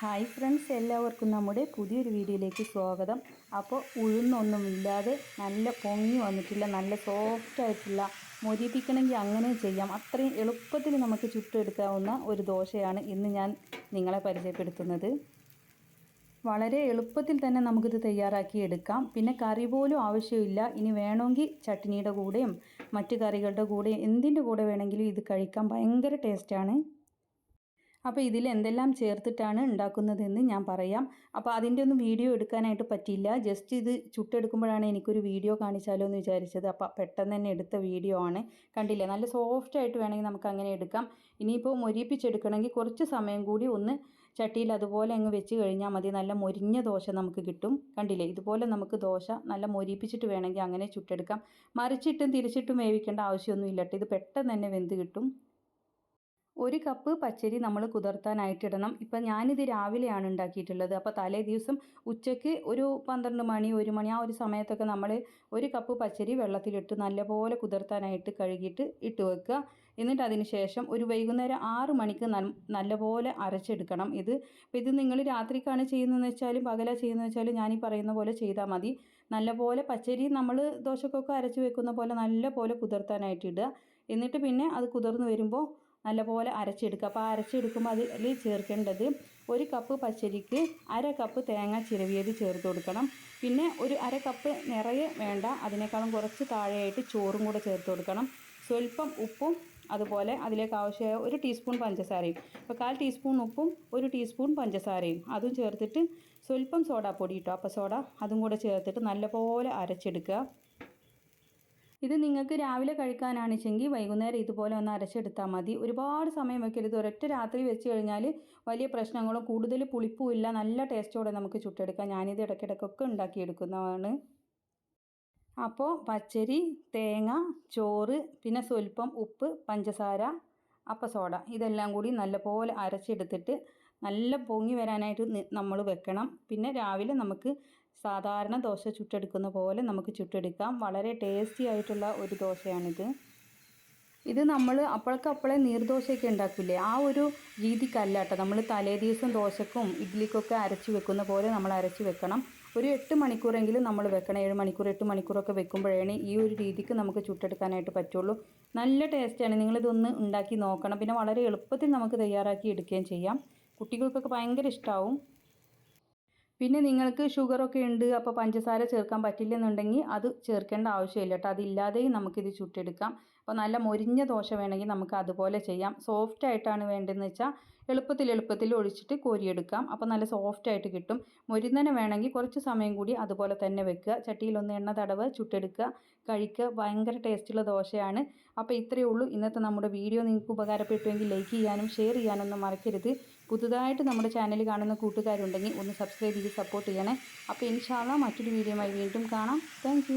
Hi friends എല്ലാവർക്കും നമ്മുടെ പുതിയൊരു വീഡിയോയിലേക്ക് സ്വാഗതം. അപ്പോൾ ഉഴുന്നൊന്നുമില്ലാതെ നല്ല പൊങ്ങി വന്നിട്ടില്ല നല്ല സോഫ്റ്റ് ആയിട്ടുള്ള മൊരിപ്പിക്കണമെങ്കിൽ അങ്ങനെ ചെയ്യാം. അത്രയും എളുപ്പത്തിൽ നമുക്ക് ചുട്ടെടുക്കാവുന്ന ഒരു ദോശയാണ് ഇന്ന് ഞാൻ നിങ്ങളെ പരിചയപ്പെടുത്തുന്നത്. വളരെ എളുപ്പത്തിൽ തന്നെ നമുക്കിത് തയ്യാറാക്കി എടുക്കാം. പിന്നെ കറി പോലും ആവശ്യമില്ല. ഇനി വേണമെങ്കിൽ ചട്നിയുടെ കൂടെയും മറ്റു കറികളുടെ കൂടെയും എന്തിന്റെ കൂടെ വേണമെങ്കിലും ഇത് കഴിക്കാൻ ഭയങ്കര ടേസ്റ്റാണ് അപ്പോൾ ഇതിൽ എന്തെല്ലാം ചേർത്തിട്ടാണ് ഉണ്ടാക്കുന്നതെന്ന് ഞാൻ പറയാം. അപ്പോൾ അതിന്റെ ഒന്നും വീഡിയോ എടുക്കാനായിട്ട് പറ്റിയില്ല. ജസ്റ്റ് ഇത് ചുട്ടെടുക്കുമ്പോഴാണ് എനിക്കൊരു വീഡിയോ കാണിച്ചാലോ എന്ന് വിചാരിച്ചത്. അപ്പോൾ പെട്ടെന്ന് തന്നെ എടുത്ത വീഡിയോ ആണ്. കണ്ടില്ലേ? നല്ല സോഫ്റ്റ് ആയിട്ട് വേണമെങ്കിൽ നമുക്ക് അങ്ങനെ എടുക്കാം. ഇനിയിപ്പോൾ മൊരിപ്പിച്ചെടുക്കണമെങ്കിൽ കുറച്ച് സമയം കൂടി ഒന്ന് ചട്ടിയിൽ അതുപോലെ അങ്ങ് വെച്ച് കഴിഞ്ഞാൽ മതി. നല്ല മൊരിഞ്ഞ ദോശ നമുക്ക് കിട്ടും. കണ്ടില്ലേ? ഇതുപോലെ നമുക്ക് ദോശ നല്ല മൊരിപ്പിച്ചിട്ട് വേണമെങ്കിൽ അങ്ങനെ ചുട്ടെടുക്കാം. മറിച്ചിട്ടും തിരിച്ചിട്ടും വേവിക്കേണ്ട ആവശ്യമൊന്നും ഇല്ല ഇത് പെട്ടെന്ന് തന്നെ വെന്ത് കിട്ടും. ഒരു കപ്പ് പച്ചരി നമ്മൾ കുതിർത്താനായിട്ടിടണം. ഇപ്പം ഞാനിത് രാവിലെയാണ് ഉണ്ടാക്കിയിട്ടുള്ളത്. അപ്പോൾ തലേ ദിവസം ഉച്ചയ്ക്ക് ഒരു പന്ത്രണ്ട് മണി ഒരു മണി ആ ഒരു സമയത്തൊക്കെ നമ്മൾ ഒരു കപ്പ് പച്ചരി വെള്ളത്തിലിട്ട് നല്ലപോലെ കുതിർത്താനായിട്ട് കഴുകിയിട്ട് ഇട്ട് വെക്കുക. എന്നിട്ട് അതിന് ശേഷം ഒരു വൈകുന്നേരം ആറ് മണിക്ക് നല്ലപോലെ അരച്ചെടുക്കണം ഇത്. അപ്പോൾ ഇത് നിങ്ങൾ രാത്രിക്കാണ് ചെയ്യുന്നതെന്ന് വെച്ചാലും പകല ചെയ്യുന്നതെന്ന് വെച്ചാലും ഞാൻ ഈ പറയുന്ന പോലെ ചെയ്താൽ മതി. നല്ലപോലെ പച്ചരി നമ്മൾ ദോശക്കൊക്കെ അരച്ച് വെക്കുന്ന പോലെ നല്ലപോലെ കുതിർത്താനായിട്ട് ഇടുക. എന്നിട്ട് പിന്നെ അത് കുതിർന്ന് വരുമ്പോൾ നല്ലപോലെ അരച്ചെടുക്കുക. അപ്പോൾ അരച്ചെടുക്കുമ്പോൾ അതിൽ ചേർക്കേണ്ടത് ഒരു കപ്പ് പച്ചരിക്ക് അര കപ്പ് തേങ്ങ ചിരവിയത് ചേർത്ത് കൊടുക്കണം. പിന്നെ ഒരു അര കപ്പ് നിറയെ വേണ്ട അതിനേക്കാളും കുറച്ച് താഴെയായിട്ട് ചോറും കൂടെ ചേർത്ത് കൊടുക്കണം. സ്വല്പം ഉപ്പും അതുപോലെ അതിലേക്ക് ആവശ്യമായ ഒരു ടീസ്പൂൺ പഞ്ചസാരയും. അപ്പോൾ കാൽ ടീസ്പൂൺ ഉപ്പും ഒരു ടീസ്പൂൺ പഞ്ചസാരയും. അതും ചേർത്തിട്ട് സ്വല്പം സോഡാപ്പൊടി ഇട്ടോ. അപ്പോൾ സോഡ അതും കൂടെ ചേർത്തിട്ട് നല്ലപോലെ അരച്ചെടുക്കുക. ഇത് നിങ്ങൾക്ക് രാവിലെ കഴിക്കാനാണെച്ചെങ്കിൽ വൈകുന്നേരം ഇതുപോലെ ഒന്ന് അരച്ചെടുത്താൽ മതി. ഒരുപാട് സമയം വെക്കരുത്. ഒരൊറ്റ രാത്രി വെച്ച് കഴിഞ്ഞാൽ വലിയ പ്രശ്നങ്ങളോ കൂടുതൽ പുളിപ്പുമില്ല നല്ല ടേസ്റ്റോടെ നമുക്ക് ചുട്ടെടുക്കാം. ഞാനിത് ഇടയ്ക്കിടയ്ക്കൊക്കെ ഉണ്ടാക്കിയെടുക്കുന്നതാണ്. അപ്പോൾ പച്ചരി തേങ്ങ ചോറ് പിന്നെ സ്വല്പം ഉപ്പ് പഞ്ചസാര അപ്പ സോഡ ഇതെല്ലാം കൂടി നല്ലപോലെ അരച്ചെടുത്തിട്ട് നല്ല പൊങ്ങി വരാനായിട്ട് നമ്മൾ വെക്കണം. പിന്നെ രാവിലെ നമുക്ക് സാധാരണ ദോശ ചുട്ടെടുക്കുന്ന പോലെ നമുക്ക് ചുട്ടെടുക്കാം. വളരെ ടേസ്റ്റി ആയിട്ടുള്ള ഒരു ദോശയാണിത്. ഇത് നമ്മൾ അപ്പോഴക്കപ്പോഴേ നീർദോശയൊക്കെ ഉണ്ടാക്കില്ലേ ആ ഒരു രീതിക്കല്ല കേട്ടോ. നമ്മൾ തലേ ദിവസം ദോശക്കും ഇഡ്ഡലിക്കൊക്കെ അരച്ച് വെക്കുന്ന പോലെ നമ്മൾ അരച്ച് വെക്കണം. ഒരു എട്ട് മണിക്കൂറെങ്കിലും നമ്മൾ വെക്കണം. ഏഴ് മണിക്കൂർ എട്ട് മണിക്കൂറൊക്കെ വെക്കുമ്പോഴാണ് ഈ ഒരു രീതിക്ക് നമുക്ക് ചുട്ടെടുക്കാനായിട്ട് പറ്റുള്ളൂ. നല്ല ടേസ്റ്റാണ് നിങ്ങളിതൊന്ന് ഉണ്ടാക്കി നോക്കണം. പിന്നെ വളരെ എളുപ്പത്തിൽ നമുക്ക് തയ്യാറാക്കി എടുക്കുകയും ചെയ്യാം. കുട്ടികൾക്കൊക്കെ ഭയങ്കര ഇഷ്ടമാവും പിന്നെ നിങ്ങൾക്ക് ഷുഗറൊക്കെ ഉണ്ട് അപ്പോൾ പഞ്ചസാര ചേർക്കാൻ പറ്റില്ലെന്നുണ്ടെങ്കിൽ അത് ചേർക്കേണ്ട ആവശ്യമില്ല കേട്ടോ. അതില്ലാതെയും നമുക്കിത് ചുട്ടെടുക്കാം. അപ്പോൾ നല്ല മൊരിഞ്ഞ ദോശ വേണമെങ്കിൽ നമുക്ക് അതുപോലെ ചെയ്യാം. സോഫ്റ്റ് ആയിട്ടാണ് വേണ്ടതെന്ന് വെച്ചാൽ എളുപ്പത്തിൽ എളുപ്പത്തിൽ ഒഴിച്ചിട്ട് കോരിയെടുക്കാം. അപ്പോൾ നല്ല സോഫ്റ്റ് ആയിട്ട് കിട്ടും. മൊരിന്നനെ വേണമെങ്കിൽ കുറച്ച് സമയം കൂടി അതുപോലെ തന്നെ വെക്കുക. ചട്ടിയിലൊന്ന് എണ്ണ തടവ് ചുട്ടെടുക്കുക കഴിക്കുക. ഭയങ്കര ടേസ്റ്റുള്ള ദോശയാണ്. അപ്പോൾ ഇത്രയേ ഉള്ളൂ. ഇന്നത്തെ നമ്മുടെ വീഡിയോ നിങ്ങൾക്ക് ഉപകാരപ്പെട്ടുവെങ്കിൽ ലൈക്ക് ചെയ്യാനും ഷെയർ ചെയ്യാനൊന്നും മറക്കരുത്. പുതുതായിട്ട് നമ്മുടെ ചാനൽ കാണുന്ന കൂട്ടുകാരുണ്ടെങ്കിൽ ഒന്ന് സബ്സ്ക്രൈബ് ചെയ്ത് സപ്പോർട്ട് ചെയ്യണേ. അപ്പോൾ ഇൻഷാല്ല മറ്റൊരു വീഡിയോയുമായി വീണ്ടും കാണാം. താങ്ക്